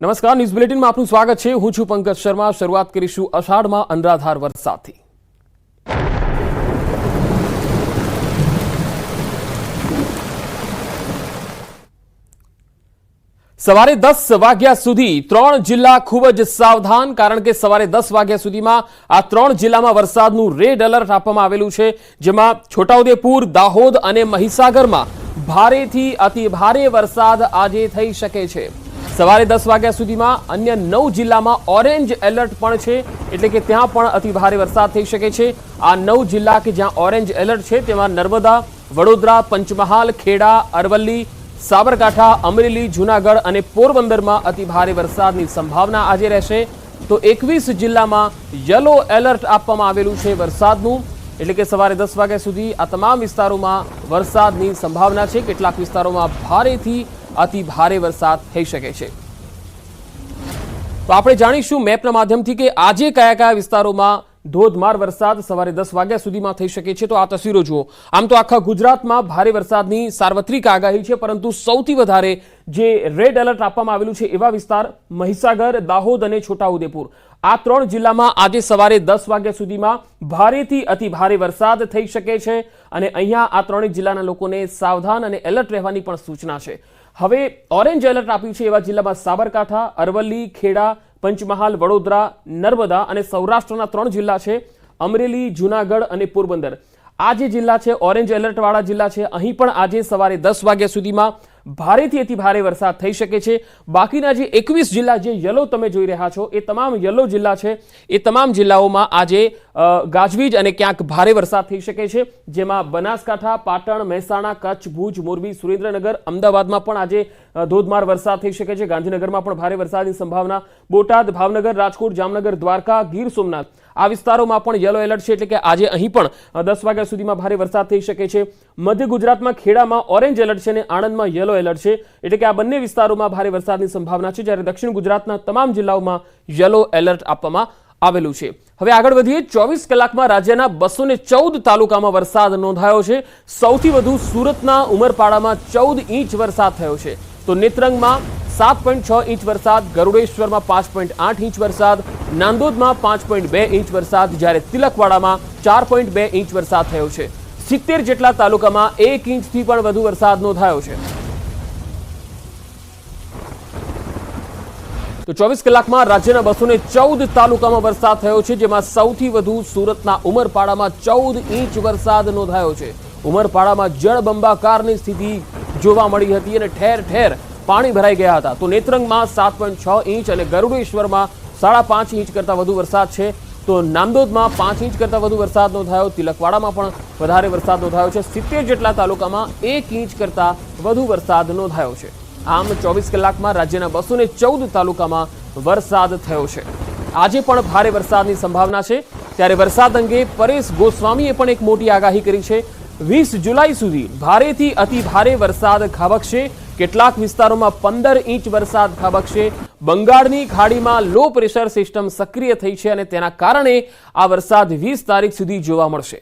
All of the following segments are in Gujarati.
નમસ્કાર, ન્યૂઝ બુલેટિનમાં આપનું સ્વાગત છે. હું છું પંકજ શર્મા. શરૂઆત કરીશું અષાઢમાં અનરાધાર વરસાદથી. સવારે દસ વાગ્યા સુધી ત્રણ જિલ્લા ખૂબ જ સાવધાન, કારણ કે સવારે દસ વાગ્યા સુધીમાં આ ત્રણ જિલ્લામાં વરસાદનું રેડ એલર્ટ આપવામાં આવેલું છે. જેમાં છોટાઉદેપુર, દાહોદ અને મહીસાગરમાં ભારેથી અતિ ભારે વરસાદ આજે થઈ શકે છે. સવારે દસ વાગ્યા સુધીમાં અન્ય નવ જિલ્લામાં ઓરેન્જ એલર્ટ પણ છે. એટલે કે ત્યાં પણ અતિ ભારે વરસાદ થઈ શકે છે. આ નવ જિલ્લા કે જ્યાં ઓરેન્જ એલર્ટ છે, તેમાં નર્મદા, વડોદરા, પંચમહાલ, ખેડા, અરવલ્લી, સાબરકાંઠા, અમરેલી, જૂનાગઢ અને પોરબંદરમાં અતિ ભારે વરસાદની સંભાવના આજે રહેશે. તો એકવીસ જિલ્લામાં યલો એલર્ટ આપવામાં આવેલું છે વરસાદનું. એટલે કે સવારે દસ વાગ્યા સુધી આ તમામ વિસ્તારોમાં વરસાદની સંભાવના છે. કેટલાક વિસ્તારોમાં ભારેથી અતિ ભારે વરસાદ થઈ શકે છે. તો આપણે જાણીશું મેપના માધ્યમથી કે આજે કયા કયા વિસ્તારોમાં ધોધમાર વરસાદ સવારે દસ વાગ્યા સુધીમાં થઈ શકે છે. તો આ તસવીરો જુઓ. આમ તો આખા ગુજરાતમાં ભારે વરસાદની સાર્વત્રિક આગાહી છે, પરંતુ સૌથી વધારે જે રેડ એલર્ટ આપવામાં આવેલું છે એવા વિસ્તાર મહીસાગર, દાહોદ અને છોટાઉદેપુર. આ ત્રણ જિલ્લામાં આજે સવારે દસ વાગ્યા સુધીમાં ભારેથી અતિ ભારે વરસાદ થઈ શકે છે અને અહીંયા આ ત્રણેય જિલ્લાના લોકોને સાવધાન અને એલર્ટ રહેવાની પણ સૂચના છે. હવે ઓરેન્જ એલર્ટ આપ્યું છે એવા જિલ્લામાં સાબરકાંઠા, અરવલ્લી, ખેડા, પંચમહાલ, વડોદરા, નર્મદા અને સૌરાષ્ટ્રના ત્રણ જિલ્લા છે, અમરેલી, જૂનાગઢ અને પોરબંદર. આ જે જિલ્લા છે, ઓરેન્જ એલર્ટ વાળા જિલ્લા છે, અહીં પણ આજે સવારે દસ વાગ્યા સુધીમાં ભારેથી અતિ ભારે વરસાદ થઈ શકે છે. બાકીના જે એકવીસ જિલ્લા જે યલો તમે જોઈ રહ્યા છો, એ તમામ યલો જિલ્લા છે. એ તમામ જિલ્લાઓમાં આજે ગાજવીજ અને ક્યાંક ભારે વરસાદ થઈ શકે છે. જેમાં બનાસકાંઠા, પાટણ, મહેસાણા, કચ્છ, ભુજ, મોરબી, સુરેન્દ્રનગર, અમદાવાદમાં પણ આજે ધોધમાર વરસાદ થઈ શકે છે. ગાંધીનગરમાં પણ ભારે વરસાદની સંભાવના. બોટાદ, ભાવનગર, રાજકોટ, જામનગર, દ્વારકા, ગીર સોમનાથ. આ વિસ્તારોમાં પણ યલો એલર્ટ છે એટલે કે આજે અહીં પણ દસ વાગ્યા સુધીમાં ભારે વરસાદ થઈ શકે છે. મધ્ય ગુજરાતમાં ખેડામાં ઓરેન્જ એલર્ટ છે અને આણંદમાં યલો એલર્ટ છે. એટલે કે આ બંને વિસ્તારોમાં ભારે વરસાદની સંભાવના છે. જ્યારે દક્ષિણ ગુજરાતના તમામ જિલ્લાઓમાં યલો એલર્ટ આપવામાં આવેલું છે. હવે આગળ વધીએ. ચોવીસ કલાકમાં રાજ્યના બસો તાલુકામાં વરસાદ નોંધાયો છે. સૌથી વધુ સુરતના ઉમરપાડામાં ચૌદ ઇંચ વરસાદ થયો છે. તો નેત્રંગમાં સાત પોઈન્ટ છ ઇંચ વરસાદ, ગરુડેશ્વરમાં પાંચ પોઈન્ટ આઠ ઇંચ વરસાદ, નાંદોદમાં પાંચ પોઈન્ટ બે ઇંચ વરસાદ, જ્યારે તિલકવાડામાં ચાર પોઈન્ટ બે ઇંચ વરસાદ થયો છે. સિત્તેર જેટલા તાલુકામાં એક ઇંચથી પણ વધુ વરસાદ નોંધાયો છે. તો ચોવીસ કલાકમાં રાજ્યના બસો ચૌદ તાલુકામાં વરસાદ થયો છે, જેમાં સૌથી વધુ સુરતના ઉમરપાડામાં ચૌદ ઇંચ વરસાદ નોંધાયો છે. ઉમરપાડામાં જળબંબાકારની સ્થિતિ જોવા મળી હતી અને ઠેર ઠેર પાણી ભરાઈ ગયા હતા. તો નેત્રંગમાં સાત પોઈન્ટ છ ઇંચ અને ગરુડેશ્વરમાં સાડા પાંચ ઇંચ કરતાં વધુ વરસાદ છે. તો નાંદોદમાં પાંચ ઇંચ કરતાં વધુ વરસાદ નોંધાયો. તિલકવાડામાં પણ વધારે વરસાદ નોંધાયો છે. સિત્તેર જેટલા તાલુકામાં એક ઇંચ કરતાં વધુ વરસાદ નોંધાયો છે. આમ ચોવીસ કલાકમાં રાજ્યના બસો ચૌદ તાલુકામાં વરસાદ થયો છે. આજે પણ ભારે વરસાદની સંભાવના છે. ત્યારે વરસાદ અંગે પરેશ ગોસ્વામીએ પણ એક મોટી આગાહી કરી છે. વીસ જુલાઈ સુધી ભારેથી અતિ ભારે વરસાદ ખાબકશે. કેટલાક વિસ્તારોમાં પંદર ઇંચ વરસાદ ખાબકશે. બંગાળની ખાડીમાં લો પ્રેશર સિસ્ટમ સક્રિય થઈ છે અને તેના કારણે આ વરસાદ વીસ તારીખ સુધી જોવા મળશે.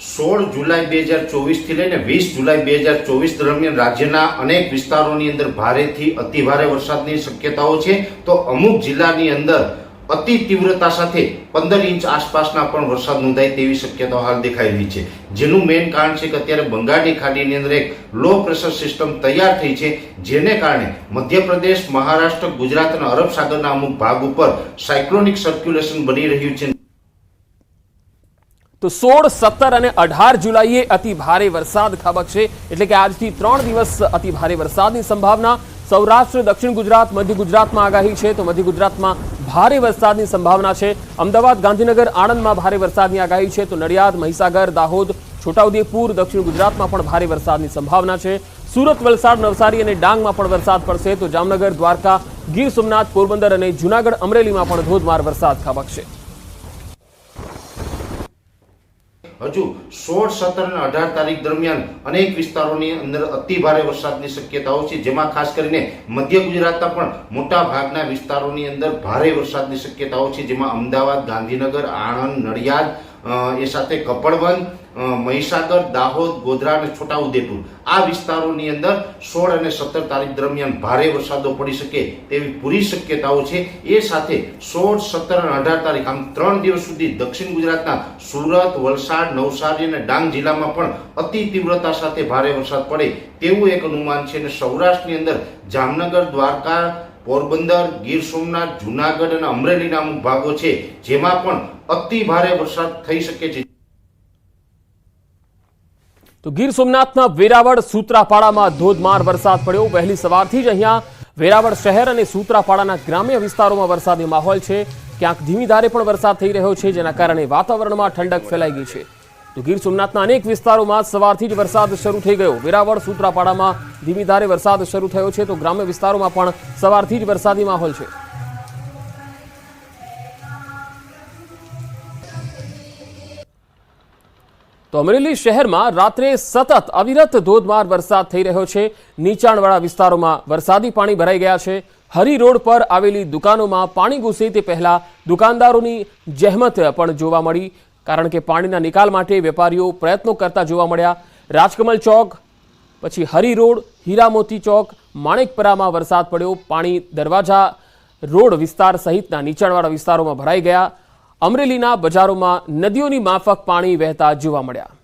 સોળ જુલાઈ બે હજાર ચોવીસથી લઈને વીસ જુલાઈ બે હજાર ચોવીસ દરમિયાન રાજ્યના અનેક વિસ્તારોની અંદર ભારેથી અતિ ભારે વરસાદની શક્યતાઓ છે. તો અમુક જિલ્લાની અંદર અતિ તીવ્રતા સાથે પંદર ઇંચ આસપાસના પણ વરસાદ નોંધાય તેવી શક્યતાઓ હાલ દેખાઈ રહી છે. જેનું મેઇન કારણ છે કે અત્યારે બંગાળની ખાડીની અંદર એક લો પ્રેશર સિસ્ટમ તૈયાર થઈ છે, જેને કારણે મધ્યપ્રદેશ, મહારાષ્ટ્ર, ગુજરાત અને અરબ સાગરના અમુક ભાગ ઉપર સાયક્લોનિક સર્ક્યુલેશન બની રહ્યું છે. તો સોળ, સત્તર અને અઢાર જુલાઈએ અતિ ભારે વરસાદ ખાબકશે એટલે કે આજથી ત્રણ દિવસ અતિ ભારે વરસાદની સંભાવના. સૌરાષ્ટ્ર, દક્ષિણ ગુજરાત, મધ્ય ગુજરાતમાં આગાહી છે. તો મધ્ય ગુજરાતમાં ભારે વરસાદની સંભાવના છે. અમદાવાદ, ગાંધીનગર આણંદમાં ભારે વરસાદની આગાહી છે. તો નડિયાદ, મહીસાગર, દાહોદ, છોટાઉદેપુર, દક્ષિણ ગુજરાતમાં પણ ભારે વરસાદની સંભાવના છે. સુરત, વલસાડ, નવસારી અને ડાંગમાં પણ વરસાદ પડશે. તો જામનગર, દ્વારકા, ગીર સોમનાથ, પોરબંદર અને જૂનાગઢ અમરેલીમાં પણ ધોધમાર વરસાદ ખાબકશે હજુ સોળ, સત્તર અને અઢાર તારીખ દરમિયાન અનેક વિસ્તારોની અંદર અતિ ભારે વરસાદની શક્યતાઓ છે, જેમાં ખાસ કરીને મધ્ય ગુજરાતના પણ મોટા ભાગના વિસ્તારોની અંદર ભારે વરસાદની શક્યતાઓ છે, જેમાં અમદાવાદ, ગાંધીનગર, આણંદ, નડિયાદ એ સાથે કપડવન મહીસાગર, દાહોદ, ગોધરા અને છોટાઉદેપુર. આ વિસ્તારોની અંદર સોળ અને સત્તર તારીખ દરમિયાન ભારે વરસાદો પડી શકે તેવી પૂરી શક્યતાઓ છે. એ સાથે સોળ, સત્તર અને અઢાર તારીખ, આમ ત્રણ દિવસ સુધી દક્ષિણ ગુજરાતના સુરત, વલસાડ, નવસારી અને ડાંગ જિલ્લામાં પણ અતિ તીવ્રતા સાથે ભારે વરસાદ પડે તેવું એક અનુમાન છે અને સૌરાષ્ટ્રની અંદર જામનગર, દ્વારકા, પોરબંદર, ગીર સોમનાથ, જુનાગઢ અને અમરેલીના અમુક ભાગો છે, જેમાં પણ અતિ ભારે વરસાદ થઈ શકે છે. તો ગીર સોમનાથના વેરાવળ સૂત્રાપાડામાં ધોધમાર વરસાદ પડ્યો. વહેલી સવારથી જ અહીંયા વેરાવળ શહેર અને સૂત્રાપાડાના ગ્રામ્ય વિસ્તારોમાં વરસાદી માહોલ છે. ક્યાંક ધીમી ધારે પણ વરસાદ થઈ રહ્યો છે, જેના કારણે વાતાવરણમાં ઠંડક ફેલાઈ ગઈ છે. તો ગીર સોમનાથના અનેક વિસ્તારોમાં સવારથી જ વરસાદ શરૂ થઈ ગયો. વેરાવળ સૂત્રાપાડામાં ધીમી ધારે વરસાદ શરૂ થયો છે. તો ગ્રામ્ય વિસ્તારોમાં પણ સવારથી જ વરસાદી માહોલ છે. તો અમરેલી શહેરમાં રાત્રે સતત અવિરત ધોધમાર વરસાદ થઈ રહ્યો છે. નીચાણવાળા વિસ્તારોમાં વરસાદી પાણી ભરાઈ ગયા છે. હરી રોડ પર આવેલી દુકાનોમાં પાણી ઘૂસે તે પહેલાં દુકાનદારોની જહેમત પણ જોવા મળી. કારણ કે પાણીના નિકાલ માટે વેપારીઓ પ્રયત્નો કરતા જોવા મળ્યા. રાજકમલ ચોક, પછી હરી રોડ, હીરામોતી ચોક, માણેકપરામાં વરસાદ પડ્યો. પાણી દરવાજા રોડ વિસ્તાર સહિતના નીચાણવાળા વિસ્તારોમાં ભરાઈ ગયા. અમરેલીના બજારોમાં નદીઓની માફક પાણી વહેતા જોવા મળ્યા.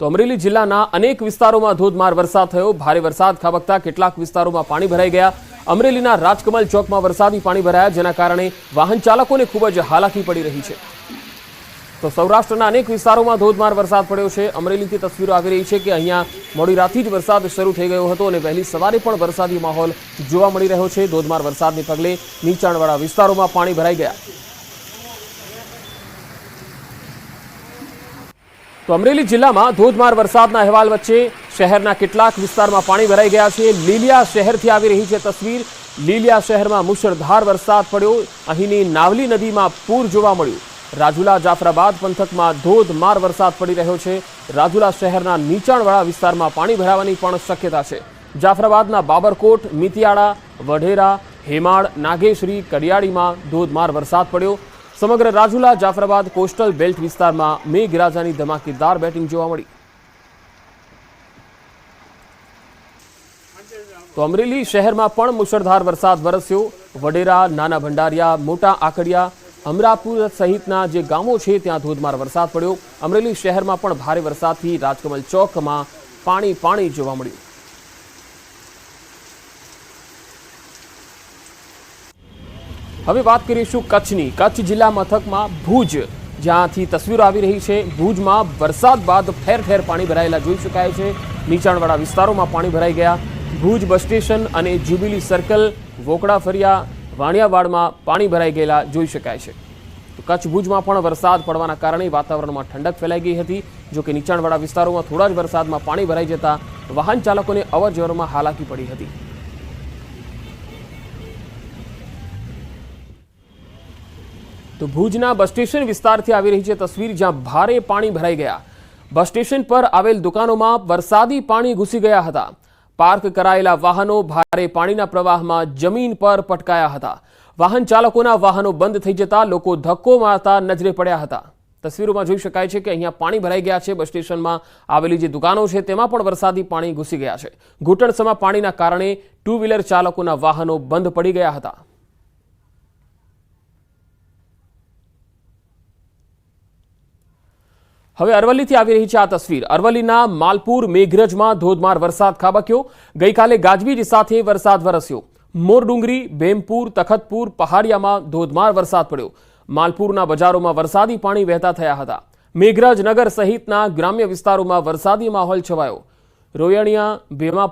તો અમરેલી જિલ્લાના અનેક વિસ્તારોમાં ધોધમાર વરસાદ થયો. ભારે વરસાદ ખાબકતા કેટલાક વિસ્તારોમાં પાણી ભરાઈ ગયા. અમરેલીના રાજકમલ ચોકમાં વરસાદી પાણી ભરાયા, જેના કારણે વાહન ચાલકોને ખૂબ જ હાલાકી પડી રહી છે. તો સૌરાષ્ટ્રના અનેક વિસ્તારોમાં ધોધમાર વરસાદ પડ્યો છે. અમરેલીથી તસવીરો આવી રહી છે કે અહીંયા મોડી રાતથી જ વરસાદ શરૂ થઈ ગયો હતો અને વહેલી સવારે પણ વરસાદી માહોલ જોવા મળી રહ્યો છે. ધોધમાર વરસાદને પગલે નીચાણવાળા વિસ્તારોમાં પાણી ભરાઈ ગયા. તો અમરેલી જિલ્લામાં ધોધમાર વરસાદના અહેવાલ વચ્ચે શહેરના કેટલાક વિસ્તારમાં પાણી ભરાઈ ગયા છે. લીલિયા શહેરથી આવી રહી છે તસવીર. લીલિયા શહેરમાં મુશળધાર વરસાદ પડ્યો. અહીંની નાવલી નદીમાં પૂર જોવા મળ્યું. રાજુલા જાફરાબાદ પંથકમાં ધોધમાર વરસાદ પડી રહ્યો છે. રાજુલા શહેરના નીચાણવાળા વિસ્તારમાં પાણી ભરાવાની પણ શક્યતા છે. જાફરાબાદના બાબરકોટ, મિતિયાળા, વઢેરા, હેમાળ, નાગેશ્રી, કડિયાળીમાં ધોધમાર વરસાદ પડ્યો. સમગ્ર રાજુલા જાફરાબાદ કોસ્ટલ બેલ્ટ વિસ્તારમાં મેઘરાજાની ધમાકેદાર બેટિંગ જોવા મળી. તો અમરેલી શહેરમાં પણ મુશળધાર વરસાદ વરસ્યો. વડેરા નાના ભંડારિયા, મોટા આકડિયા અમરાપુર સહિતના જે ગામો છે, ત્યાં ધોધમાર વરસાદ પડ્યો. અમરેલી શહેરમાં પણ ભારે વરસાદથી રાજકમલ ચોકમાં પાણી પાણી જોવા મળ્યું. હવે વાત કરીશું કચ્છની. કચ્છ જિલ્લા મથકમાં ભુજ, જ્યાંથી તસવીરો આવી રહી છે. ભુજમાં વરસાદ બાદ ઠેર ઠેર પાણી ભરાયેલા જોઈ શકાય છે. નીચાણવાળા વિસ્તારોમાં પાણી ભરાઈ ગયા. ભુજ બસ સ્ટેશન અને જ્યુબિલી સર્કલ વોકડા ફરિયા વાણિયાવાડમાં પાણી ભરાઈ ગયેલા જોઈ શકાય છે. તો કચ્છ ભુજમાં પણ વરસાદ પડવાના કારણે વાતાવરણમાં ઠંડક ફેલાઈ ગઈ હતી. જો કે નીચાણવાળા વિસ્તારોમાં થોડા જ વરસાદમાં પાણી ભરાઈ જતા વાહન ચાલકોને અવરજવરમાં હાલાકી પડી હતી. તો ભુજના બસ સ્ટેશન વિસ્તારથી આવી રહી છે તસવીર જ્યાં ભારે પાણી ભરાઈ ગયા. બસ સ્ટેશન પર આવેલ દુકાનોમાં વરસાદી પાણી ઘૂસી ગયા હતા. પાર્ક કરાયેલા વાહનો ભારે પાણીના પ્રવાહમાં જમીન પર પટકાયા હતા. વાહન ચાલકોના વાહનો બંધ થઈ જતા લોકો ધક્કો મારતા નજરે પડ્યા હતા. તસવીરોમાં જોઈ શકાય છે કે અહીંયા પાણી ભરાઈ ગયા છે. બસ સ્ટેશનમાં આવેલી જે દુકાનો છે, તેમાં પણ વરસાદી પાણી ઘૂસી ગયા છે. ઘૂંટણસમાં પાણીના કારણે ટુ વ્હીલર ચાલકોના વાહનો બંધ પડી ગયા હતા. હવે અરવલ્લીથી આવી રહી છે આ તસવીર. અરવલ્લીના માલપુર મેઘરજમાં ધોધમાર વરસાદ ખાબક્યો. ગઈકાલે ગાજવીજ સાથે વરસાદ વરસ્યો. મોરડુંગરી, ભેમપુર, તખતપુર, પહાડિયામાં ધોધમાર વરસાદ પડ્યો. માલપુરના બજારોમાં વરસાદી પાણી વહેતા થયા હતા. મેઘરજ નગર સહિતના ગ્રામ્ય વિસ્તારોમાં વરસાદી માહોલ છવાયો. રોયણિયા ભેમા